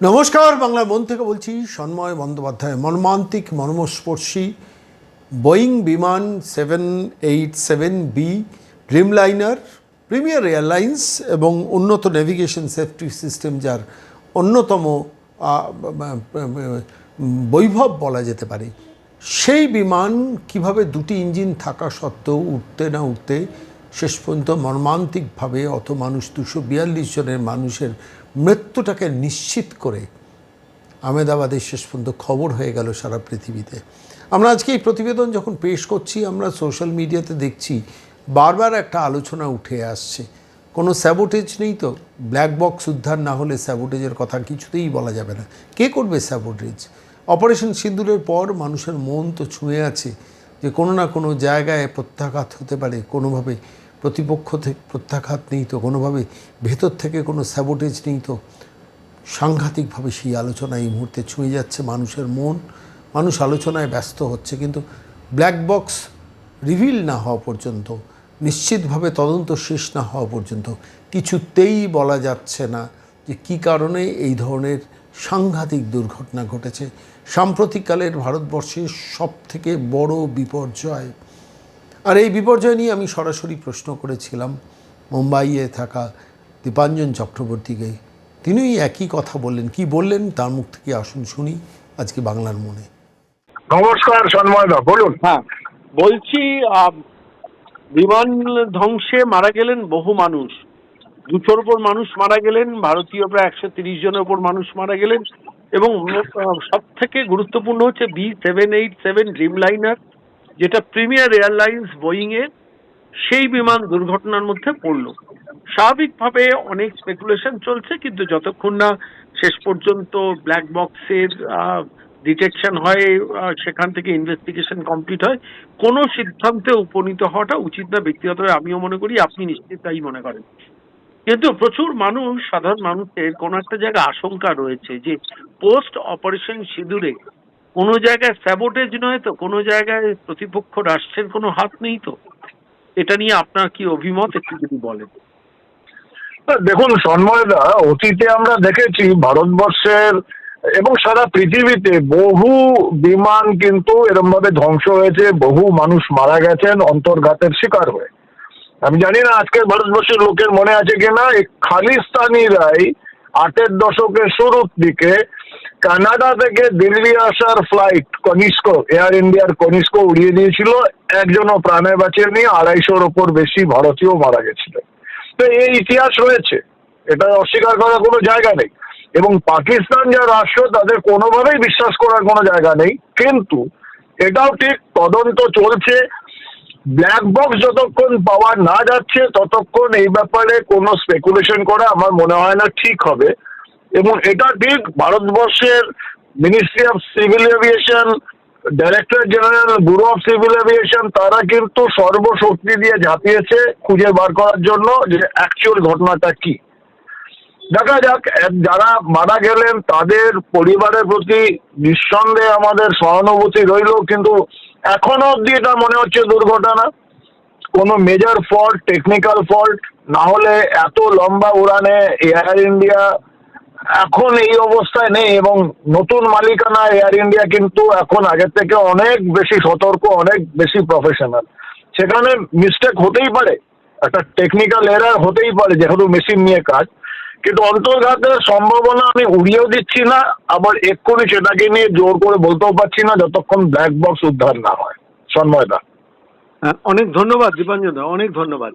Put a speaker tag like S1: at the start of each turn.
S1: নমস্কার, বাংলা মন থেকে বলছি সন্ময় বন্দ্যোপাধ্যায়, মর্মান্তিক মর্মস্পর্শী, বোয়িং বিমান seven eight seven B Dreamliner premier airlines এবং উন্নত নেভিগেশন সেফটি সিস্টেম যার অন্যতম বৈভব বলা যেতে পারে। সেই বিমান কীভাবে দুটি ইঞ্জিন থাকা সত্ত্বেও উঠতে না উঠতে শেষ পর্যন্ত মর্মান্তিকভাবে অত মানুষ দুশো বিয়াল্লিশ জনের মানুষের মৃত্যুটাকে নিশ্চিত করে আহমেদাবাদের শেষ পর্যন্ত খবর হয়ে গেল সারা পৃথিবীতে। আমরা আজকে এই প্রতিবেদন যখন পেশ করছি, আমরা সোশ্যাল মিডিয়াতে দেখছি, বারবার একটা আলোচনা উঠে আসছে। কোনো স্যাবোটেজ নেই তো? ব্ল্যাক বক্স উদ্ধার না হলে স্যাবোটেজের কথা কিছুতেই বলা যাবে না। কে করবে স্যাবোটেজ? অপারেশন সিন্দুরের পর মানুষের মন তো ছুঁয়ে আছে যে কোনো না কোনো জায়গায় প্রত্যাঘাত হতে পারে, কোনোভাবে প্রতিপক্ষ থেকে প্রত্যাঘাত নেই তো, কোনোভাবে ভেতর থেকে কোনো স্যাবোটেজ নেই তো। সাংঘাতিকভাবে সেই আলোচনা এই মুহূর্তে ছুঁয়ে যাচ্ছে মানুষের মন। মানুষ আলোচনায় ব্যস্ত হচ্ছে, কিন্তু ব্ল্যাক বক্স রিভিল না হওয়া পর্যন্ত, নিশ্চিতভাবে তদন্ত শেষ না হওয়া পর্যন্ত কিছুতেই বলা যাচ্ছে না যে কী কারণে এই ধরনের সাংঘাতিক দুর্ঘটনা ঘটেছে। সাম্প্রতিককালের ভারতবর্ষের সবথেকে বড় বিপর্যয় আর এই বিপর্যয় নিয়ে আমি সরাসরি প্রশ্ন করেছিলাম। মুম্বাইয়ে থাকা দীপাঞ্জন চক্রবর্তীকে। তিনিই একই কথা বললেন। কি বললেন? তার মুখ থেকে আসুন শুনি আজকে বাংলার মনে।
S2: নমস্কার সন্ময়দা বলুন।
S3: হ্যাঁ বলছি আহ, বিমান ধ্বংসে মারা গেলেন বহু মানুষ। দুশোর উপর মানুষ মারা গেলেন ভারতীয় প্রায় একশো তিরিশ জনের উপর মানুষ মারা গেলেন এবং সব থেকে গুরুত্বপূর্ণ হচ্ছে B seven eight seven Dreamliner যেটা প্রিমিয়ার এয়ারলাইন্স বোয়িং এর সেই বিমান দুর্ঘটনার মধ্যে পড়ল। স্বাভাবিকভাবে অনেক স্পেকুলেশন চলছে, কিন্তু যতক্ষণ না শেষ পর্যন্ত ব্ল্যাক বক্সের ডিটেকশন হয় সেখান থেকে ইনভেস্টিগেশন কমপ্লিট হয়, কোনো সিদ্ধান্তে উপনীত হওয়াটা উচিত না ব্যক্তিগতভাবে। আমিও মনে করি, আপনি নিশ্চিত তাই মনে করেন। কিন্তু প্রচুর মানুষ, সাধারণ মানুষের কোনো একটা জায়গায় আশঙ্কা রয়েছে যে পোস্ট অপারেশন সিঁদুরে কোনো জায়গায় স্যাবোটেজ নয় তো, কোনো জায়গায় প্রতিপক্ষ রাষ্ট্রের কোনো হাত নেই তো? এটা নিয়ে আপনার কি অভিমত একটু যদি বলেন?
S2: দেখুন, সন্ময়দা, অতীতে আমরা দেখেছি ভারতবর্ষের এবং সারা পৃথিবীতে বহু বিমান কিন্তু এরম ভাবে ধ্বংস হয়েছে, বহু মানুষ মারা গেছেন, অন্তর্ঘাতের শিকার হয়ে। আমি জানি না আজকের ভারতবর্ষের লোকের মনে আছে কিনা, এই খালিস্তানিরাই আটের দশকের শুরুর দিকে কানাডা থেকে দিল্লি আসার ফ্লাইট কনিষ্ক এয়ার ইন্ডিয়ার কনিষ্ক উড়িয়ে দিয়েছিল। একজনও প্রাণে বাঁচিয়ে নিয়ে আড়াইশোর ওপর বেশি ভারতীয় মারা গেছিল তো এই ইতিহাস রয়েছে, এটা অস্বীকার করার কোনো জায়গা নেই। এবং পাকিস্তান যা রাষ্ট্র, তাদের কোনোভাবেই বিশ্বাস করার কোনো জায়গা নেই। কিন্তু এটাও ঠিক, তদন্ত চলছে। ব্ল্যাক বক্স যতক্ষণ পাওয়া না যাচ্ছে, ততক্ষণ এই ব্যাপারে কোনো স্পেকুলেশন করা আমার মনে হয় না ঠিক হবে। এবং এটা ঠিক ভারতবর্ষের ministry of civil aviation director general bureau of civil aviation তারা কিন্তু সর্বশক্তি দিয়ে ঝাঁপিয়েছে খুঁজে বার করার জন্য যে অ্যাকচুয়াল ঘটনাটা কি। দেখা যাক যারা মারা গেলেন, তাদের পরিবারের প্রতি নিঃসন্দেহে আমাদের সহানুভূতি রইল, কিন্তু এখনও অবধি এটা মনে হচ্ছে দুর্ঘটনা। কোনো মেজর ফল্ট টেকনিক্যাল ফল্ট না হলে এত লম্বা উড়ানে এয়ার ইন্ডিয়া এখন এই অবস্থায় নেই এবং নতুন মালিকানা এয়ার ইন্ডিয়া কিন্তু এখন আগের থেকে অনেক বেশি সতর্ক, অনেক বেশি প্রফেশনাল সেখানে মিস্টেক হতেই পারে। একটা টেকনিক্যাল এরার হতেই পারে, যেহেতু মেশিন নিয়ে কাজ। কিন্তু অন্তর্ঘাতের সম্ভাবনা আমি উড়িয়েও দিচ্ছি না আবার এক্ষুনি সেটাকে নিয়ে জোর করে বলতেও পারছি না যতক্ষণ ব্ল্যাক বক্স উদ্ধার না হয়। সন্ময়দা
S3: হ্যাঁ, অনেক ধন্যবাদ দীপাঞ্জন অনেক ধন্যবাদ।